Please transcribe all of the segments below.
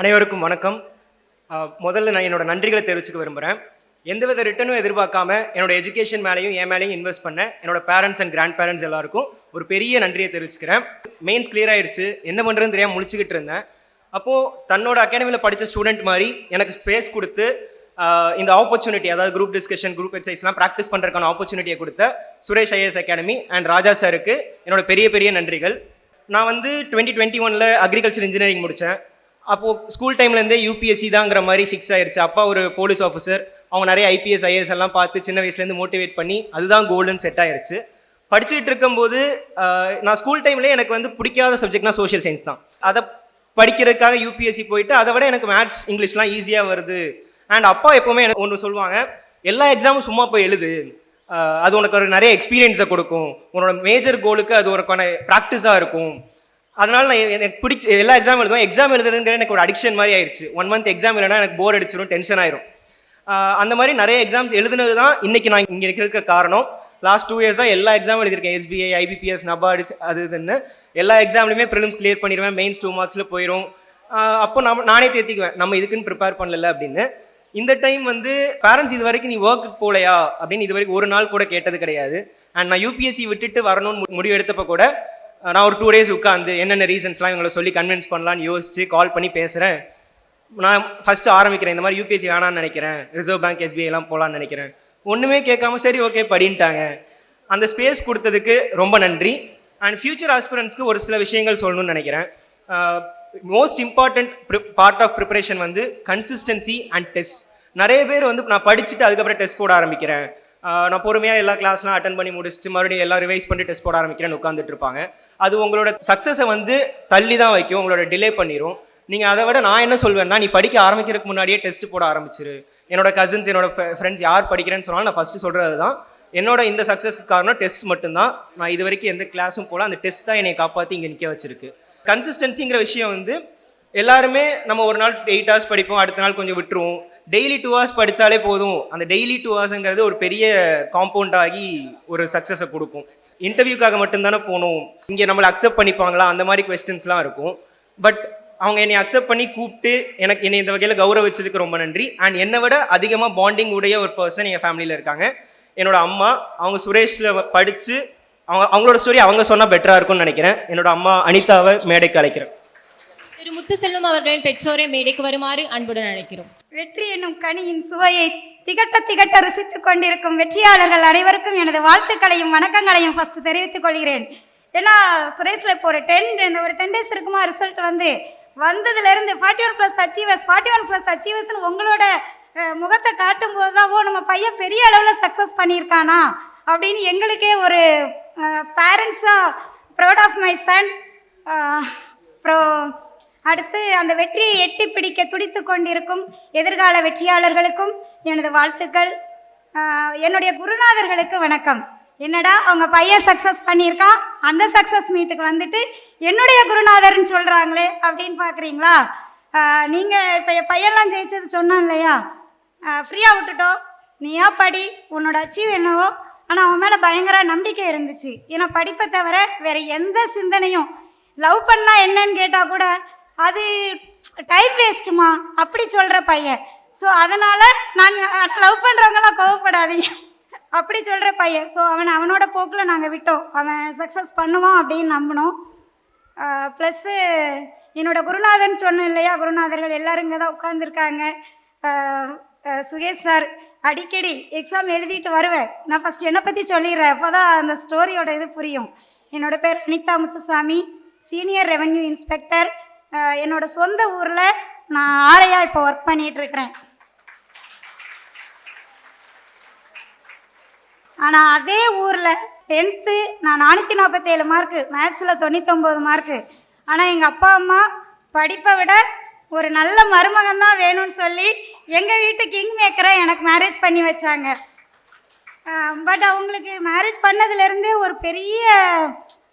அனைவருக்கும் வணக்கம். முதல்ல நான் என்னோட நன்றிகளை தெரிவிச்சுக்க விரும்புகிறேன் எந்தவித ரிட்டனும் எதிர்பார்க்காம என்னோட எஜுகேஷன் மேலேயும் என் மேலேயும் இன்வெஸ்ட் பண்ண என்னோட பேரண்ட்ஸ் அண்ட் கிராண்ட் பேரண்ட்ஸ் எல்லாருக்கும் ஒரு பெரிய நன்றியை தெரிவிச்சுக்கிறேன். மெயின்ஸ் கிளியர் ஆயிடுச்சு. என்ன பண்ணுறதுன்னு தெரியாமல் முழிச்சுக்கிட்டு இருந்தேன். அப்போது தன்னோட அகாடமியில் படித்த ஸ்டூடெண்ட் மாதிரி எனக்கு ஸ்பேஸ் கொடுத்து இந்த ஆப்பர்ச்சுனிட்டி அதாவது குரூப் டிஸ்கஷன் குரூப் எக்ஸசைஸ்லாம் ப்ராக்டிஸ் பண்ணுறதுக்கான ஆப்பர்ச்சுனிட்டியை கொடுத்த Suresh IAS academy and Raja சாருக்கு என்னோட பெரிய பெரிய நன்றிகள். நான் வந்து டுவெண்ட்டி டுவெண்ட்டி ஒனில் அக்ரிகல்ச்சர் இன்ஜினியரிங் முடித்தேன் அப்போது ஸ்கூல் டைம்லேருந்தே யூபிஎஸ்சி தாங்கிற மாதிரி ஃபிக்ஸ் ஆயிடுச்சு அப்பா ஒரு போலீஸ் ஆஃபீஸர் அவங்க நிறைய ஐபிஎஸ் ஐஏஎஸ் எல்லாம் பார்த்து சின்ன வயசுலேருந்து மோட்டிவேட் பண்ணி அதுதான் கோல்டுன்னு செட் ஆயிருச்சு. படிச்சுட்டு இருக்கும்போது நான் ஸ்கூல் டைம்லேயே எனக்கு வந்து பிடிக்காத சப்ஜெக்ட்னா சோஷியல் சயின்ஸ் தான். அதை படிக்கிறதுக்காக யூபிஎஸ்சி போயிட்டு அதை விட எனக்கு மேத்ஸ் இங்கிலீஷ்லாம் ஈஸியாக வருது. அண்ட் அப்பா எப்போவுமே எனக்கு ஒன்று சொல்லுவாங்க எல்லா எக்ஸாமும் சும்மா போய் எழுது. அது உனக்கு ஒரு நிறைய எக்ஸ்பீரியன்ஸை கொடுக்கும். உன்னோட மேஜர் கோலுக்கு அது உனக்கான ப்ராக்டிஸாக இருக்கும். அதனால நான் எனக்கு பிடிச்ச எல்லா எக்ஸாம் எழுதுவேன். எக்ஸாம் எழுதுறதுங்கிற எனக்கு ஒரு அடிக்ஷன் மாதிரி ஆயிடுச்சு. ஒன் மந்த் எக்ஸாம் இல்லைனா எனக்கு போர் அடிச்சிடும் டென்ஷன் ஆயிரும். அந்த மாதிரி நிறைய எக்ஸாம்ஸ் எழுதுனது தான் இன்றைக்கி நான் இங்கே இருக்க காரணம். லாஸ்ட் டூ இயர்ஸ் தான் எல்லா எக்ஸாம் எழுதியிருக்கேன். எஸ்பிஐ ஐபிபிஎஸ் நபார்டு அது இதுன்னு. எல்லா எக்ஸாம்லையுமே ப்ரிலிம்ஸ் கிளியர் பண்ணிடுவேன் மெயின்ஸ் டூ மார்க்ஸில் போயிடும் அப்போ நம்ம நானே தேர்த்திக்குவேன் நம்ம இதுக்குன்னு ப்ரிப்பேர் பண்ணல அப்படின்னு. இந்த டைம் வந்து பேரண்ட்ஸ் இது வரைக்கும் நீ ஒர்க்குக்கு போகலையா அப்படின்னு இது வரைக்கும் ஒரு நாள் கூட கேட்டது கிடையாது. அண்ட் நான் யூபிஎஸ்சி விட்டுட்டு வரணும்னு மு- முடிவு எடுத்தப்போ கூட நான் ஒரு டூ டேஸ் உட்காந்து என்னென்ன ரீசன்ஸ்லாம் இவங்களை சொல்லி கன்வின்ஸ் பண்ணலான்னு யோசிச்சு கால் பண்ணி பேசுகிறேன் நான் ஃபஸ்ட்டு ஆரம்பிக்கிறேன் இந்த மாதிரி யூபிஎஸ்சி வேணான்னு நினைக்கிறேன். ரிசர்வ் பேங்க் எஸ்பிஐலாம் போகலான்னு நினைக்கிறேன். ஒன்றுமே கேட்காம சரி ஓகே படின்ட்டாங்க. அந்த ஸ்பேஸ் கொடுத்ததுக்கு ரொம்ப நன்றி. அண்ட் ஃபியூச்சர் ஆஸ்பிரன்ஸ்க்கு ஒரு சில விஷயங்கள் சொல்லணும்னு நினைக்கிறேன். Most important part of preparation வந்து கன்சிஸ்டன்சி அண்ட் டெஸ்ட் நிறைய பேர் வந்து நான் படிச்சுட்டு அதுக்கப்புறம் டெஸ்ட் போட ஆரம்பிக்கிறேன். நான் பொறுமையாக எல்லா கிளாஸ்லாம் அட்டன் பண்ணி முடிச்சுட்டு மறுபடியும் எல்லாம் ரிவைஸ் பண்ணி டெஸ்ட் போட ஆரம்பிக்கிறேன்னு உட்காந்துட்டு இருப்பாங்க. அது உங்களோட சக்ஸஸை வந்து தள்ளி தான் வைக்கும் உங்களோட டிலே பண்ணிடும் நீங்கள் அதை விட நான் என்ன சொல்வேன்னா நீ படிக்க ஆரம்பிக்கிறதுக்கு முன்னாடியே டெஸ்ட் போட ஆரம்பிச்சிரு. என்னோட கசின்ஸ் என்னோட ஃப்ரெண்ட்ஸ் யார் படிக்கிறேன்னு சொன்னாலும் நான் ஃபஸ்ட்டு சொல்கிறது தான் என்னோட இந்த சக்ஸஸ்க்கு காரணம் டெஸ்ட் மட்டும்தான். நான் இது வரைக்கும் எந்த கிளாஸும் போகல அந்த டெஸ்ட் தான் என்னை காப்பாற்றி இங்கே நிற்க வச்சிருக்கு. கன்சிஸ்டன்சிங்கிற விஷயம் வந்து எல்லாருமே நம்ம ஒரு நாள் எயிட் ஹவர்ஸ் படிப்போம் அடுத்த நாள் கொஞ்சம் விட்டுருவோம். டெய்லி டூ ஹவர்ஸ் படித்தாலே போதும். அந்த டெய்லி டூ ஹவர்ஸுங்கிறது ஒரு பெரிய காம்பவுண்ட் ஆகி ஒரு சக்ஸஸை கொடுக்கும். இன்டர்வியூக்காக மட்டும்தானே போகணும். இங்கே நம்மளை அக்செப்ட் பண்ணிப்பாங்களா? அந்த மாதிரி கொஸ்டின்ஸ்லாம் இருக்கும். பட் அவங்க என்னை அக்செப்ட் பண்ணி கூப்பிட்டு எனக்கு என்னை இந்த வகையில் கௌரவிச்சதுக்கு ரொம்ப நன்றி. அண்ட் என்னை விட அதிகமாக பாண்டிங் உடைய ஒரு பர்சன் என் ஃபேமிலியில் இருக்காங்க. என்னோட அம்மா அவங்க சுரேஷில் படித்து அவங்க அவங்களோட ஸ்டோரி அவங்க சொன்னால் பெட்டராக இருக்கும்னு நினைக்கிறேன். என்னோட அம்மா அனிதாவை மேடைக்கு அழைக்கிறேன். திரு முத்துசெல்வம் அவர்களின் பெற்றோரை மேடைக்கு வருமாறு அன்புடன் அழைக்கிறோம். வெற்றி என்னும் கனியின் சுவையை திகட்ட திகட்ட ரசித்துக் கொண்டிருக்கும் வெற்றியாளர்கள் அனைவருக்கும் எனது வாழ்த்துக்களையும் வணக்கங்களையும் ஃபர்ஸ்ட் தெரிவித்துக் கொள்கிறேன். ஏன்னா சுரேஷில் இப்போ ஒரு டென் இந்த ஒரு டென் டேஸ் இருக்குமா ரிசல்ட் வந்து வந்ததுலேருந்து forty one plus achievers forty one plus அச்சீவர்ஸ்னு உங்களோட முகத்தை காட்டும் போது தான் ஓ நம்ம பையன் பெரிய அளவில் சக்ஸஸ் பண்ணியிருக்கானா அப்படின்னு எங்களுக்கே ஒரு பேரண்ட்ஸாக ப்ரௌட் ஆஃப் மை சன் அப்புறம் அடுத்து அந்த வெற்றியை எட்டி பிடிக்க துடித்து கொண்டிருக்கும் எதிர்கால வெற்றியாளர்களுக்கும் எனது வாழ்த்துக்கள். என்னுடைய குருநாதர்களுக்கு வணக்கம். என்னடா அவங்க பையன் சக்ஸஸ் பண்ணியிருக்கான் அந்த சக்ஸஸ் மீட்டுக்கு வந்துட்டு என்னுடைய குருநாதர்னு சொல்கிறாங்களே அப்படின்னு பார்க்குறீங்களா நீங்கள் இப்போ என் பையன்லாம் ஜெயிச்சது சொன்னான் இல்லையா? ஃப்ரீயாக விட்டுட்டோம். நீயா படி? உன்னோட அச்சீவ் என்னவோ? ஆனால் அவன் மேலே பயங்கர நம்பிக்கை இருந்துச்சு. ஏன்னா படிப்பை தவிர வேறு எந்த சிந்தனையும் லவ் பண்ணால் என்னன்னு கேட்டால் கூட அது டைம் வேஸ்ட்டுமா அப்படி சொல்கிற பையன். ஸோ அதனால் நாங்கள் லவ் பண்ணுறவங்களாம் கோவப்படாதீங்க. அப்படி சொல்கிற பையன். ஸோ அவனை அவனோட போக்கில் நாங்கள் விட்டோம். அவன் சக்ஸஸ் பண்ணுவான் அப்படின்னு நம்பினோம். ப்ளஸ்ஸு என்னோடய குருநாதன் சொன்னேன் இல்லையா? குருநாதர்கள் எல்லாரும் இங்கே தான் உட்காந்துருக்காங்க சுகேஷ் சார் அடிக்கடி எக்ஸாம் எழுதிட்டு வருவேன். நான் ஃபஸ்ட் என்னை பற்றி சொல்லிடுறேன். அப்போ தான் அந்த ஸ்டோரியோட இது புரியும். என்னோட பேர் Anitha Muthusamy. Senior revenue inspector என்னோட சொந்த ஊரில் நான் ஆரையா இப்போ ஒர்க் பண்ணிட்டு இருக்கிறேன் ஆனால் அதே ஊரில் டென்த்து நான் நானூற்றி நாற்பத்தேழு மார்க்கு மேக்ஸில் தொண்ணூத்தொம்பது மார்க்கு ஆனால் எங்கள் அப்பா அம்மா படிப்பை விட ஒரு நல்ல மருமகன் தான் வேணும்னு சொல்லி எங்கள் வீட்டு கிங் மேக்கரை எனக்கு மேரேஜ் பண்ணி வச்சாங்க. பட் அவங்களுக்கு மேரேஜ் பண்ணதுலேருந்தே ஒரு பெரிய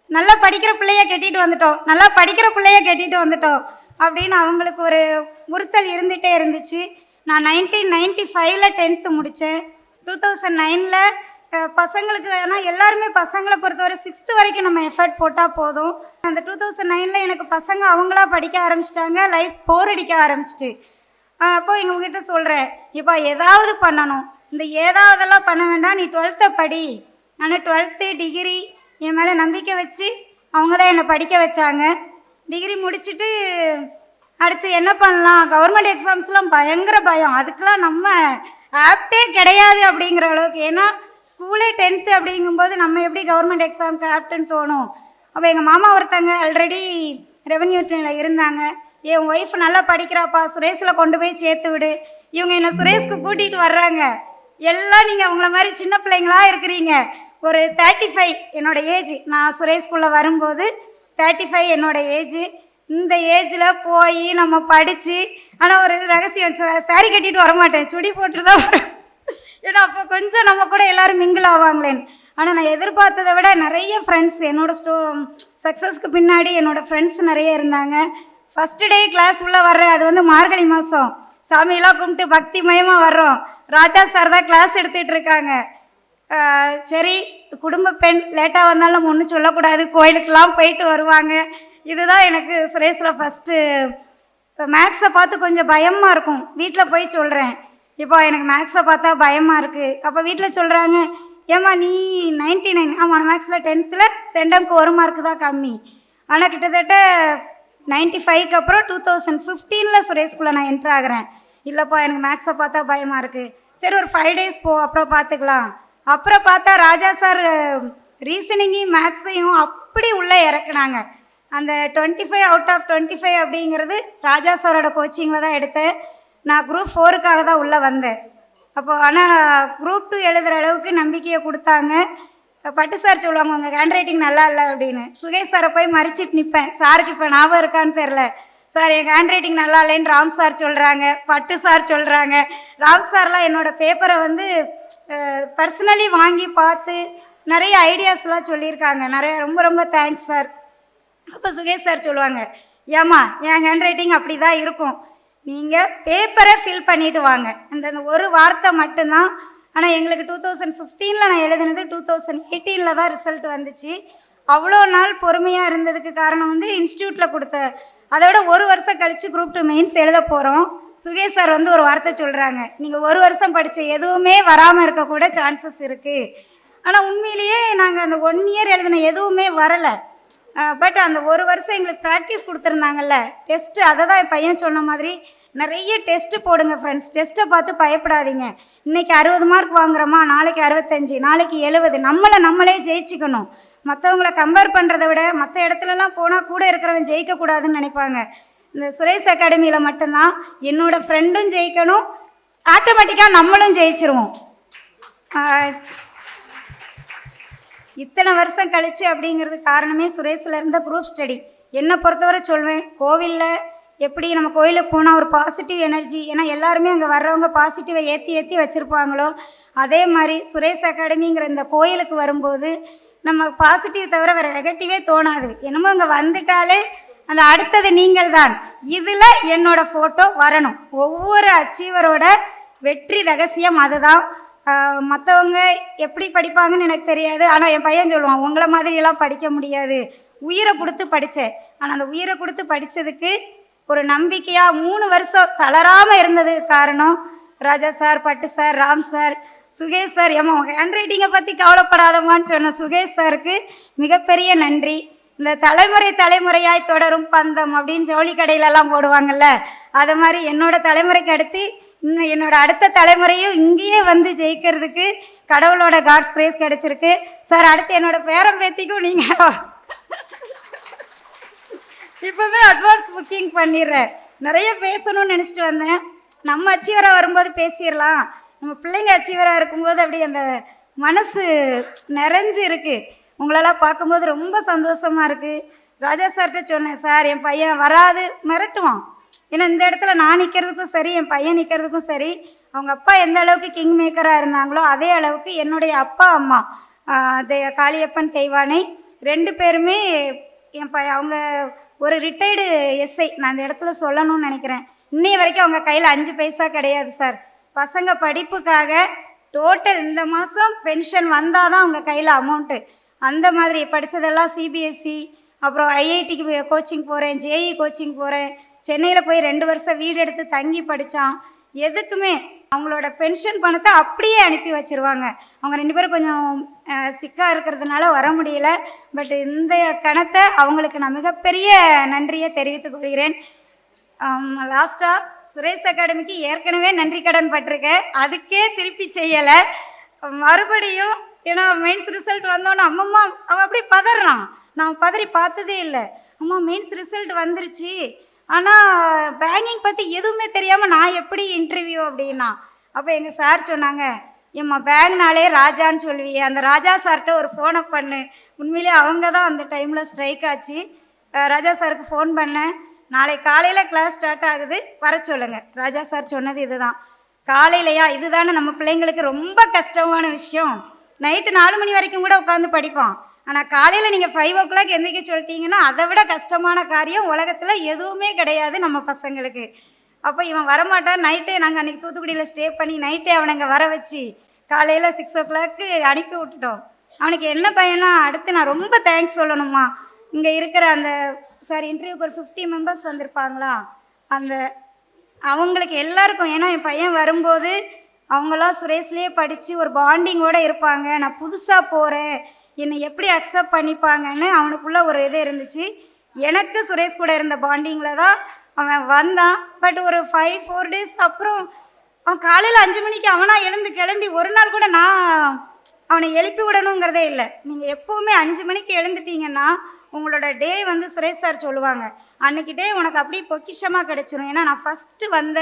நல்லா படிக்கிற பிள்ளைய கட்டிட்டு வந்துட்டோம். நல்லா படிக்கிற பிள்ளைய கட்டிட்டு வந்துட்டோம். அப்படின்னு அவங்களுக்கு ஒரு உறுத்தல் இருந்துகிட்டே இருந்துச்சு. நான் நைன்டீன் நைன்டி ஃபைவ்ல டென்த்து முடித்தேன் டூ தௌசண்ட் நைனில் பசங்களுக்கு ஆனால் எல்லாருமே பசங்களை பொறுத்தவரை சிக்ஸ்த்து வரைக்கும் நம்ம எஃபர்ட் போட்டால் போதும். அந்த டூ தௌசண்ட் நைனில் எனக்கு பசங்க அவங்களா படிக்க ஆரம்பிச்சிட்டாங்க. லைஃப் போர் அடிக்க ஆரம்பிச்சிட்டு. அப்போ எங்ககிட்ட சொல்கிறேன் இப்போ ஏதாவது பண்ணணும். இந்த ஏதாவதெல்லாம் பண்ண வேண்டாம். நீ டுவெல்த்தை படி. ஆனால் டுவெல்த்து டிகிரி என் மேலே நம்பிக்கை வச்சு அவங்க தான் என்னை படிக்க வச்சாங்க. டிகிரி முடிச்சுட்டு அடுத்து என்ன பண்ணலாம்? கவர்மெண்ட் எக்ஸாம்ஸ்லாம் பயங்கர பயம். அதுக்கெலாம் நம்ம ஆப்டே கிடையாது அப்படிங்கிற அளவுக்கு. ஏன்னா ஸ்கூலே டென்த்து அப்படிங்கும்போது நம்ம எப்படி கவர்மெண்ட் எக்ஸாமுக்கு ஆப்டுன்னு தோணும்? அப்போ எங்கள் மாமா ஒருத்தங்க ஆல்ரெடி ரெவன்யூ இருந்தாங்க. என் ஒய்ஃப் நல்லா படிக்கிறாப்பா சுரேஷில் கொண்டு போய் சேர்த்து விடு. இவங்க என்னை சுரேஷ்க்கு கூட்டிகிட்டு வர்றாங்க. எல்லாம் நீங்கள் உங்களை மாதிரி சின்ன பிள்ளைங்களா இருக்கிறீங்க. ஒரு தேர்ட்டி ஃபைவ் என்னோட ஏஜ் நான் சுரேஷ்குள்ளே வரும்போது தேர்ட்டி ஃபைவ் என்னோட ஏஜ் இந்த ஏஜில் போய் நம்ம படித்து ஆனால் ஒரு ரகசியம் சாரி கட்டிட்டு வரமாட்டேன். சுடி போட்டு தான் வருவேன். ஏன்னா அப்போ கொஞ்சம் நம்ம கூட எல்லாரும் மிங்கிள் ஆவாங்களேன்னு ஆனால் நான் எதிர்பார்த்ததை விட நிறைய ஃப்ரெண்ட்ஸ் என்னோட ஸ்டோ சக்ஸஸ்க்கு பின்னாடி என்னோடய ஃப்ரெண்ட்ஸ் நிறைய இருந்தாங்க. ஃபஸ்ட்டு டே கிளாஸ் உள்ளே வர்ற அது வந்து மார்கழி மாதம் சாமியெல்லாம் கும்பிட்டு பக்தி மயமாக வர்றோம். ராஜா சார் தான் கிளாஸ் எடுத்துகிட்டு இருக்காங்க. சரி குடும்ப பெண் லேட்டாக வந்தாலும் நம்ம ஒன்றும் சொல்லக்கூடாது. கோயிலுக்கெல்லாம் போயிட்டு வருவாங்க. இதுதான் எனக்கு சுரேஷில் ஃபஸ்ட்டு இப்போ மேக்ஸை பார்த்து கொஞ்சம் பயமாக இருக்கும். வீட்டில் போய் சொல்கிறேன் இப்போ எனக்கு மேக்ஸை பார்த்தா பயமாக இருக்குது அப்போ வீட்டில் சொல்கிறாங்க ஏம்மா நீ நைன்ட்டி நைன் ஆமாம் மேக்ஸில் டென்த்தில் சென்டம்க்கு ஒரு மார்க்கு தான் கம்மி. ஆனால் கிட்டத்தட்ட நைன்ட்டி ஃபைவ்க்கு அப்புறம் டூ தௌசண்ட் ஃபிஃப்டீனில் சுரேஷ்குள்ளே நான் என்ட்ரு ஆகிறேன். இல்லைப்பா எனக்கு மேக்ஸை பார்த்தா பயமாக இருக்குது சரி ஒரு ஃபைவ் டேஸ் போ அப்புறம் பார்த்துக்கலாம். அப்புறம் பார்த்தா ராஜா சார் ரீசனிங்கையும் மேக்ஸையும் அப்படி உள்ளே இறக்குனாங்க. அந்த twenty five out of twenty five அப்படிங்கிறது ராஜா சாரோட கோச்சிங்கில் தான் எடுத்தேன். நான் குரூப் ஃபோருக்காக தான் உள்ளே வந்தேன். அப்போ ஆனால் குரூப் டூ எழுதுகிற அளவுக்கு நம்பிக்கையை கொடுத்தாங்க. பட்டு சார் சொல்லுவாங்க உங்கள் ஹேண்ட் ரைட்டிங் நல்லா இல்லை அப்படின்னு. சுகேஷ் சாரை போய் மறிச்சிட்டு நிற்பேன். சாருக்கு இப்போ ஞாபகம் இருக்கான்னு தெரில சார் என் ஹேண்ட் ரைட்டிங் நல்லா இல்லைன்னு ராம் சார் சொல்கிறாங்க பட்டு சார் சொல்கிறாங்க ராம் சார்லாம் என்னோட பேப்பரை வந்து பர்சனலி வாங்கி பார்த்து நிறைய ஐடியாஸ்லாம் சொல்லியிருக்காங்க. நிறைய ரொம்ப ரொம்ப தேங்க்ஸ் சார் அப்போ சுகேஷ் சார் சொல்லுவாங்க ஏம்மா என் ஹேண்ட் ரைட்டிங் அப்படி தான் இருக்கும் நீங்கள் பேப்பரை ஃபில் பண்ணிட்டு வாங்க. அந்த அந்த ஒரு வார்த்தை மட்டும்தான். ஆனால் எங்களுக்கு டூ தௌசண்ட் ஃபிஃப்டீனில் நான் எழுதினது டூ தௌசண்ட் எயிட்டீனில் தான் ரிசல்ட் வந்துச்சு. அவ்வளோ நாள் பொறுமையாக இருந்ததுக்கு காரணம் வந்து இன்ஸ்டியூட்டில் கொடுத்த அதோட ஒரு வருஷம் கழித்து குரூப் டூ மெயின்ஸ் எழுத போகிறோம் சுகேஷ் சார் வந்து ஒரு வார்த்தை சொல்கிறாங்க நீங்கள் ஒரு வருஷம் படித்த எதுவுமே வராமல் இருக்கக்கூட சான்சஸ் இருக்குது ஆனால் உண்மையிலேயே நாங்கள் அந்த ஒன் இயர் எழுதின எதுவுமே வரலை. பட் அந்த ஒரு வருஷம் எங்களுக்கு ப்ராக்டிஸ் கொடுத்துருந்தாங்கல்ல. டெஸ்ட்டு அதை தான் என் பையன் சொன்ன மாதிரி நிறைய டெஸ்ட்டு போடுங்க ஃப்ரெண்ட்ஸ் டெஸ்ட்டை பார்த்து பயப்படாதீங்க. இன்னைக்கு அறுபது மார்க் வாங்குறோமா நாளைக்கு அறுபத்தஞ்சு நாளைக்கு எழுபது. நம்மளை நம்மளே ஜெயிச்சுக்கணும். மற்றவங்கள கம்பேர் பண்ணுறதை விட மற்ற இடத்துலலாம் போனால் கூட இருக்கிறவன் ஜெயிக்கக்கூடாதுன்னு நினைப்பாங்க. இந்த சுரேஷ் அகாடமியில் மட்டும்தான் என்னோட ஃப்ரெண்டும் ஜெயிக்கணும். ஆட்டோமேட்டிக்காக நம்மளும் ஜெயிச்சிருவோம். இத்தனை வருஷம் கழிச்சு அப்படிங்கிறது காரணமே சுரேஷில் இருந்த குரூப் ஸ்டடி என்னை பொறுத்தவரை சொல்வேன் கோவிலில் எப்படி நம்ம கோயிலுக்கு போனால் ஒரு பாசிட்டிவ் எனர்ஜி ஏன்னா எல்லாருமே அங்கே வர்றவங்க பாசிட்டிவை ஏற்றி ஏற்றி வச்சுருப்பாங்களோ அதே மாதிரி சுரேஷ் அகாடமிங்கிற இந்த கோயிலுக்கு வரும்போது நம்ம பாசிட்டிவ் தவிர வேறு நெகட்டிவே தோணாது. என்னமோ அங்கே வந்துட்டாலே அந்த அடுத்தது நீங்கள் தான் இதில் என்னோட ஃபோட்டோ வரணும். ஒவ்வொரு அச்சீவரோட வெற்றி ரகசியம் அதுதான். மற்றவங்க எப்படி படிப்பாங்கன்னு எனக்கு தெரியாது. ஆனால் என் பையன் சொல்லுவான் உங்களை மாதிரியெல்லாம் படிக்க முடியாது. உயிரை கொடுத்து படித்தேன் ஆனால் அந்த உயிரை கொடுத்து படித்ததுக்கு ஒரு நம்பிக்கையாக மூணு வருஷம் தளராமல் இருந்ததுக்கு காரணம் Raja sir Pattu sir Ram sir Sukesh sir. ஏமா உங்கள் ஹேண்ட் ரைட்டிங்கை பற்றி கவலைப்படாதம்மான்னு சொன்ன சுகேஷ் சாருக்கு மிகப்பெரிய நன்றி. இந்த தலைமுறை தலைமுறையாய் தொடரும் பந்தம் அப்படின்னு ஜவுளி கடையிலலாம் போடுவாங்கள்ல அது மாதிரி என்னோட தலைமுறைக்கு அடுத்து இன்னும் என்னோட அடுத்த தலைமுறையும் இங்கேயே வந்து ஜெயிக்கிறதுக்கு கடவுளோட காட்ஸ் கிரேஸ் கிடைச்சிருக்கு. சார் அடுத்து என்னோட பேரம் பேத்திக்கும் நீங்கள் இப்போவே அட்வான்ஸ் புக்கிங் பண்ணிடுறேன். நிறைய பேசணும்னு நினச்சிட்டு வந்தேன். நம்ம அச்சீவராக வரும்போது பேசிடலாம். நம்ம பிள்ளைங்க அச்சீவராக இருக்கும்போது அப்படி அந்த மனசு நிறைஞ்சு இருக்குது உங்களெல்லாம் பார்க்கும்போது ரொம்ப சந்தோஷமாக இருக்குது ராஜா சார்கிட்ட சொன்னேன் சார் என் பையன் வராது. மிரட்டுவான். ஏன்னா இந்த இடத்துல நான் நிற்கிறதுக்கும் சரி என் பையன் நிற்கிறதுக்கும் சரி அவங்க அப்பா எந்த அளவுக்கு கிங் மேக்கராக இருந்தாங்களோ அதே அளவுக்கு என்னுடைய அப்பா அம்மா தே- காளியப்பன் தெய்வானை ரெண்டு பேருமே என் ப அவங்க ஒரு ரிட்டையர்டு எஸ்ஐ நான் இந்த இடத்துல சொல்லணும்னு நினைக்கிறேன். இன்னைய வரைக்கும் அவங்க கையில் அஞ்சு பைசா கிடையாது சார். பசங்க படிப்புக்காக டோட்டல் இந்த மாதம் பென்ஷன் வந்தால் தான் அவங்க கையில் அமௌண்ட்டு அந்த மாதிரி படித்ததெல்லாம் சிபிஎஸ்சி அப்புறம் ஐஐடிக்கு கோச்சிங் போகிறேன் ஜேஇ கோச்சிங் போகிறேன் சென்னையில் போய் ரெண்டு வருஷம் வீடு எடுத்து தங்கி படித்தான் எதுக்குமே அவங்களோட பென்ஷன் பணத்தை அப்படியே அனுப்பி வச்சிருவாங்க. அவங்க ரெண்டு பேரும் கொஞ்சம் சிக்காக இருக்கிறதுனால வர முடியல. பட் இந்த கணத்தை அவங்களுக்கு நான் மிகப்பெரிய நன்றியை தெரிவித்துக் கொள்கிறேன். லாஸ்ட்டாக சுரேஷ் அகாடமிக்கு ஏற்கனவே நன்றி கடன் பட்டிருக்கேன். அதுக்கே திருப்பி செய்யலை. மறுபடியும் ஏன்னா மெயின்ஸ் ரிசல்ட் வந்தோன்னே அம்மம்மா அவன் அப்படியே பதறான். நான் பதறி பார்த்ததே இல்லை. அம்மா மெயின்ஸ் ரிசல்ட் வந்துருச்சு. ஆனால் பேங்கிங் பற்றி எதுவுமே தெரியாமல் நான் எப்படி இன்டர்வியூ அப்படின்னா அப்போ எங்கள் சார் சொன்னாங்க ஏம்மா பேங்க்னாலே ராஜான்னு சொல்லுவியே. அந்த ராஜா சார்கிட்ட ஒரு ஃபோனை பண்ணு. உண்மையிலே அவங்க தான் அந்த டைமில் ஸ்ட்ரைக் ஆச்சு. ராஜா சாருக்கு ஃபோன் பண்ணேன் நாளை காலையில் கிளாஸ் ஸ்டார்ட் ஆகுது. வர சொல்லுங்கள் ராஜா சார் சொன்னது இதுதான். காலையிலையா? இதுதானே நம்ம பிள்ளைங்களுக்கு ரொம்ப கஷ்டமான விஷயம். நைட்டு நாலு மணி வரைக்கும் கூட உட்காந்து படிப்போம் ஆனால் காலையில் நீங்கள் ஃபைவ் ஓ கிளாக் எந்திரிக்க சொல்லிட்டீங்கன்னா அதை விட கஷ்டமான காரியம் உலகத்தில் எதுவுமே கிடையாது நம்ம பசங்களுக்கு. அப்போ இவன் வரமாட்டான். நைட்டே நாங்கள் அன்றைக்கி தூத்துக்குடியில் ஸ்டே பண்ணி நைட்டே அவனை அங்கே வர வச்சு காலையில் சிக்ஸ் ஓ கிளாக்கு அனுப்பி விட்டுட்டோம். அவனுக்கு என்ன பையனா அடுத்து நான் ரொம்ப தேங்க்ஸ் சொல்லணுமா? இங்கே இருக்கிற அந்த சார் இன்டர்வியூக்கு ஒரு ஃபிஃப்டி மெம்பர்ஸ் வந்திருப்பாங்களா? அந்த அவங்களுக்கு எல்லாருக்கும் ஏன்னா என் பையன் வரும்போது அவங்களாம் சுரேஷ்லேயே படித்து ஒரு பாண்டிங்கோடு இருப்பாங்க. நான் புதுசாக போகிறேன் என்னை எப்படி அக்செப்ட் பண்ணிப்பாங்கன்னு அவனுக்குள்ளே ஒரு இது இருந்துச்சு. எனக்கு சுரேஷ் கூட இருந்த பாண்டிங்கில் தான் அவன் வந்தான். பட் ஒரு ஃபைவ் ஃபோர் டேஸ்க்கு அப்புறம் அவன் காலையில் அஞ்சு மணிக்கு அவனாக எழுந்து கிளம்பி ஒரு நாள் கூட நான் அவனை எழுப்பி விடணுங்கிறதே இல்லை. நீங்கள் எப்போவுமே அஞ்சு மணிக்கு எழுந்துட்டீங்கன்னா உங்களோட டே வந்து சுரேஷ் சார் சொல்லுவாங்க. அன்னைக்கு டே உனக்கு அப்படியே பொக்கிஷமாக கிடச்சிரும். ஏன்னா நான் ஃபஸ்ட்டு வந்த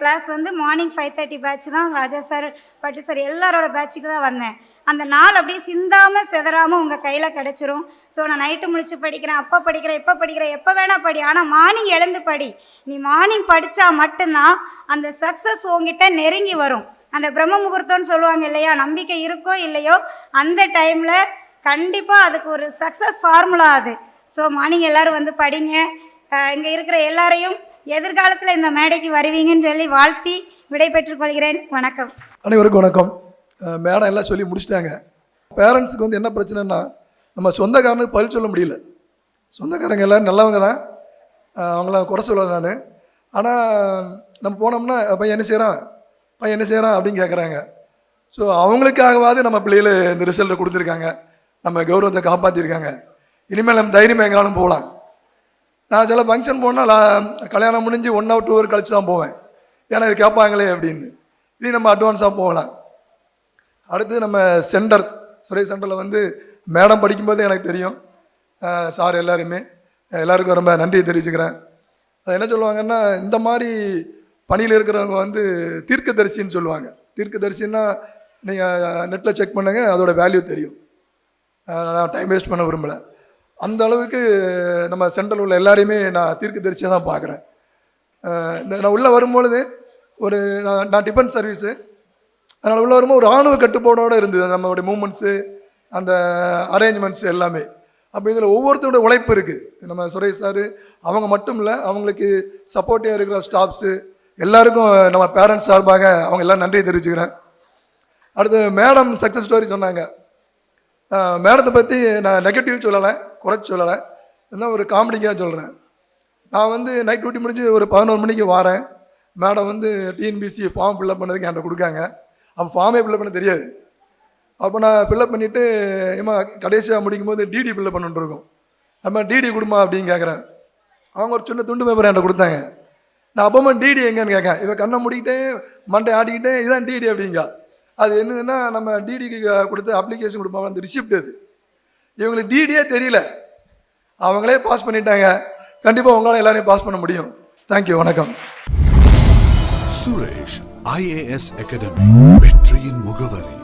கிளாஸ் வந்து மார்னிங் ஃபைவ் தேர்ட்டி பேட்ச் தான் ராஜா சார் பட்டு சார் எல்லாரோட பேட்சுக்கு தான் வந்தேன். அந்த நாள் அப்படியே சிந்தாமல் செதறாமல் உங்கள் கையில் கிடச்சிரும். ஸோ நான் நைட்டு முழிச்சு படிக்கிறேன் அப்போ படிக்கிறேன் எப்போ படிக்கிறேன் எப்போ வேணால் படி ஆனால் மார்னிங் எழுந்து படி. நீ மார்னிங் படித்தா மட்டும்தான் அந்த சக்ஸஸ் உங்ககிட்ட நெருங்கி வரும். அந்த பிரம்ம முகூர்த்தம்னு சொல்லுவாங்க இல்லையா நம்பிக்கை இருக்கோ இல்லையோ அந்த டைமில் கண்டிப்பாக அதுக்கு ஒரு சக்ஸஸ் ஃபார்முலா அது. ஸோ மார்னிங் எல்லோரும் வந்து படிங்க. இங்கே இருக்கிற எல்லாரையும் எதிர்காலத்தில் இந்த மேடைக்கு வருவீங்கன்னு சொல்லி வாழ்த்தி விடை பெற்றுக் கொள்கிறேன். வணக்கம். அனைவருக்கும் வணக்கம். மேடம் எல்லாம் சொல்லி முடிச்சிட்டாங்க. பேரண்ட்ஸுக்கு வந்து என்ன பிரச்சனைன்னா நம்ம சொந்தக்காரனுக்கு பதில் சொல்ல முடியல. சொந்தக்காரங்க எல்லோரும் நல்லவங்க தான். அவங்களாம் அவங்கள குறை சொல்ல நான். ஆனால் நம்ம போனோம்னா பையன் என்ன செய்கிறான் பையன் என்ன செய்கிறான் அப்படின்னு கேட்குறாங்க ஸோ அவங்களுக்காகவாது நம்ம பிள்ளைகள் இந்த ரிசல்ட்டை கொடுத்துருக்காங்க. நம்ம கௌரவத்தை காப்பாற்றிருக்காங்க இனிமேல் நம்ம தைரியமாக எங்கேனாலும் போகலாம் நான் சில ஃபங்க்ஷன் போனால் கல்யாணம் முடிஞ்சு ஒன் ஹவர் டூ ஹவர் கழிச்சு தான் போவேன். ஏன்னா இது கேட்பாங்களே அப்படின்னு. இப்படி நம்ம அட்வான்ஸாக போகலாம். அடுத்து நம்ம சென்டர் சுரேஷ் சென்டரில் வந்து மேடம் படிக்கும்போது எனக்கு தெரியும். சார் எல்லாருமே. எல்லாருக்கும் ரொம்ப நன்றியை தெரிவிச்சுக்கிறேன். அது என்ன சொல்லுவாங்கன்னா இந்த மாதிரி பணியில் இருக்கிறவங்க வந்து தீர்க்கதரிசின்னு சொல்லுவாங்க. தீர்க்கதரிசின்னா நீங்கள் நெட்டில் செக் பண்ணுங்கள் அதோட வேல்யூ தெரியும். நான் டைம் வேஸ்ட் பண்ண விரும்பலை. அந்த அளவுக்கு நம்ம சென்ட்ரல் உள்ள எல்லாரையுமே நான் தீர்க்கதரிசியாக தான் பார்க்குறேன். இந்த நான் உள்ளே வரும்பொழுது ஒரு நான் நான் டிஃபென்ஸ் சர்வீஸு அதனால் உள்ளே வரும்போது ஒரு ஆணவ கட்டுப்பாடோடு இருந்தது. நம்மளுடைய மூமெண்ட்ஸு அந்த அரேஞ்ச்மெண்ட்ஸ் எல்லாமே. அப்போ இதில் ஒவ்வொருத்தரோட உழைப்பு இருக்குது நம்ம சுரேஷ் சார் அவங்க மட்டும் இல்லை அவங்களுக்கு சப்போர்ட்டிவாக இருக்கிற ஸ்டாஃப்ஸு எல்லாருக்கும் நம்ம பேரண்ட்ஸ் சார்பாக அவங்க எல்லாம் நன்றியை தெரிவிச்சுக்கிறேன். அடுத்து மேடம் சக்ஸஸ் ஸ்டோரி சொன்னாங்க. மேடத்தை பற்றி நான் நெகட்டிவ் சொல்லலை குறைச்சி சொல்லலை. என்ன ஒரு காமெடிக்காக சொல்கிறேன் நான் வந்து நைட் டியூட்டி முடிஞ்சு ஒரு பதினோரு மணிக்கு வரேன். மேடம் வந்து டிஎன்பிசி ஃபார்ம் ஃபில்அப் பண்ணதுக்கு என்கிட்ட கொடுக்காங்க. அப்போ ஃபார்மே ஃபில்லப் பண்ண தெரியாது. அப்போ நான் ஃபில்லப் பண்ணிவிட்டு ஏமா கடைசியாக முடிக்கும் போது டிடி ஃபில்லப் பண்ணிட்டு நம்ம டிடி கொடுமா அப்படின்னு கேட்குறேன் அவங்க ஒரு சின்ன துண்டு பேப்பர் என்கிட்ட கொடுத்தாங்க. நான் அப்பமா டிடி எங்கேன்னு கேட்கேன் இவன் கண்ணை முடிக்கிட்டே மண்டை ஆடிக்கிட்டே இதான் டிடி அப்படிங்க. அது என்னதுன்னா நம்ம டிடிக்கு கொடுத்த அப்ளிகேஷன் கொடுப்பாங்க அந்த ரிசிப்ட் அது. இவங்களுக்கு டிடியே தெரியல. அவங்களே பாஸ் பண்ணிட்டாங்க. கண்டிப்பாக உங்களால் எல்லாரையும் பாஸ் பண்ண முடியும். தேங்க்யூ வணக்கம். சுரேஷ் ஐஏஎஸ் அகாடமி வெற்றியின் முகவரி.